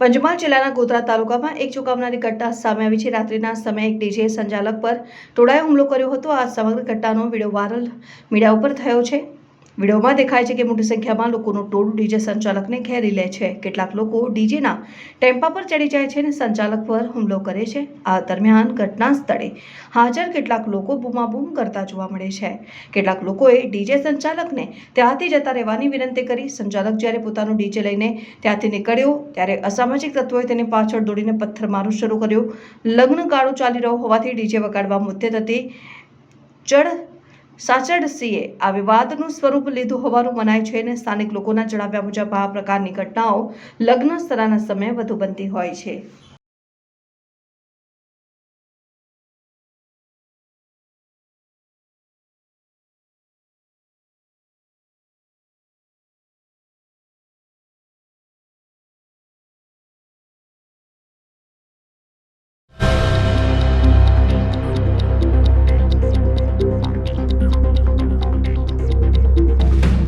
પંચમહાલ જિલ્લાના ગોધરા તાલુકામાં એક ચોંકાવનારી ઘટના સામે આવી છે. રાત્રિના સમયે એક ડીજે સંચાલક પર ટોળાએ હુમલો કર્યો હતો. આ સમગ્ર ઘટનાનો વીડિયો વાયરલ મીડિયા ઉપર થયો છે. વિડીયોમાં દેખાય છે કે મોટી સંખ્યામાં લોકોનું ટોળું ડીજે સંચાલકને ઘેરી લે છે. કેટલાક લોકો ડીજેના ટેમ્પા પર ચડી જાય છે અને સંચાલક પર હુમલો કરે છે. આ દરમિયાન ઘટના સ્થળે હાજર કેટલાક લોકો બૂમાબૂમ કરતા જોવા મળે છે. કેટલાક લોકોએ ડીજે સંચાલકને ત્યાંથી જતા રહેવાની વિનંતી કરી. સંચાલક જ્યારે પોતાનું ડીજે લઈને ત્યાંથી નીકળ્યો, ત્યારે અસામાજિક તત્વોએ તેની પાછળ દોડીને પથ્થરમારો શરૂ કર્યો. લગ્ન ગાળો ચાલી રહ્યો હોવાથી ડીજે વગાડવા મુદ્દે થતી ચડ સાચડસીએ આ વિવાદનું સ્વરૂપ લીધું હોવાનું મનાય છે અને સ્થાનિક લોકોના જણાવ્યા મુજબ આ પ્રકારની ઘટનાઓ લગ્ન સ્તરાના સમયે વધુ બનતી હોય છે.